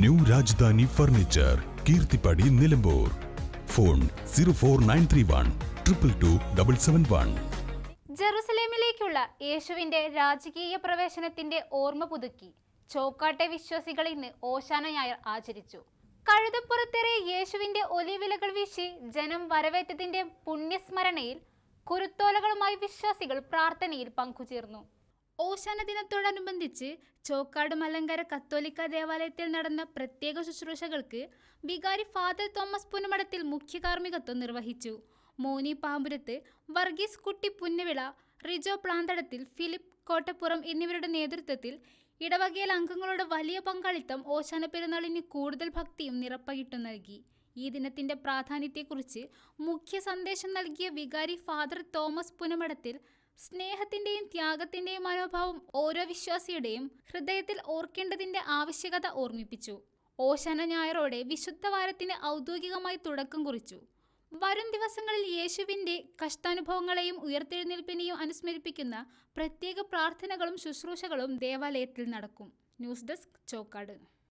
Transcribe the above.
New Rajadhani furniture Keerthippadi Nilambur. Phone zero four nine three one triple two double seven one. ജെറുസലേമിലേക്കുള്ള യേശുവിന്റെ രാജകീയ പ്രവേശനത്തിന്റെ ഓർമ്മ പുതുക്കി. ചോക്കാട്ടെ വിശ്വാസികൾ ഇന്ന് ഓശാന ഞായർ ആചരിച്ചു. കഴുതപ്പുറത്തേറെ യേശുവിന്റെ ഒലിവിലകൾ വീശി ജനം വരവേറ്റതിന്റെ പുണ്യസ്മരണയിൽ കുരുത്തോലകളുമായി വിശ്വാസികൾ പ്രാർത്ഥനയിൽ പങ്കുചേർന്നു. ഓശാന ദിനത്തോടനുബന്ധിച്ച് ചോക്കാട് മലങ്കര കത്തോലിക്ക ദേവാലയത്തിൽ നടന്ന പ്രത്യേക ശുശ്രൂഷകൾക്ക് വികാരി ഫാദർ തോമസ് പുനമടത്തിൽ മുഖ്യ കാർമ്മികത്വം നിർവഹിച്ചു. മോനി പാമ്പുരത്ത് വർഗീസ് കുട്ടി പുന്നവിള റിജോ പ്ലാന്തടത്തിൽ ഫിലിപ്പ് കോട്ടപ്പുറം എന്നിവരുടെ നേതൃത്വത്തിൽ ഇടവകയിൽ അംഗങ്ങളുടെ വലിയ പങ്കാളിത്തം ഓശാന പെരുന്നാളിന് കൂടുതൽ ഭക്തിയും നിറപ്പകിട്ടു നൽകി. ഈ ദിനത്തിന്റെ പ്രാധാന്യത്തെക്കുറിച്ച് മുഖ്യ സന്ദേശം നൽകിയ വികാരി ഫാദർ തോമസ് പുനമടത്തിൽ സ്നേഹത്തിന്റെയും ത്യാഗത്തിന്റെയും മനോഭാവം ഓരോ വിശ്വാസിയുടെയും ഹൃദയത്തിൽ ഓർക്കേണ്ടതിന്റെ ആവശ്യകത ഓർമ്മിപ്പിച്ചു. ഓശാന ഞായറോടെ വിശുദ്ധ വാരത്തിന് ഔദ്യോഗികമായി തുടക്കം കുറിച്ചു. വരും ദിവസങ്ങളിൽ യേശുവിന്റെ കഷ്ടാനുഭവങ്ങളെയും ഉയർത്തെഴുന്നേൽപ്പിനെയും അനുസ്മരിപ്പിക്കുന്ന പ്രത്യേക പ്രാർത്ഥനകളും ശുശ്രൂഷകളും ദേവാലയത്തിൽ നടക്കും. News desk Chokkad.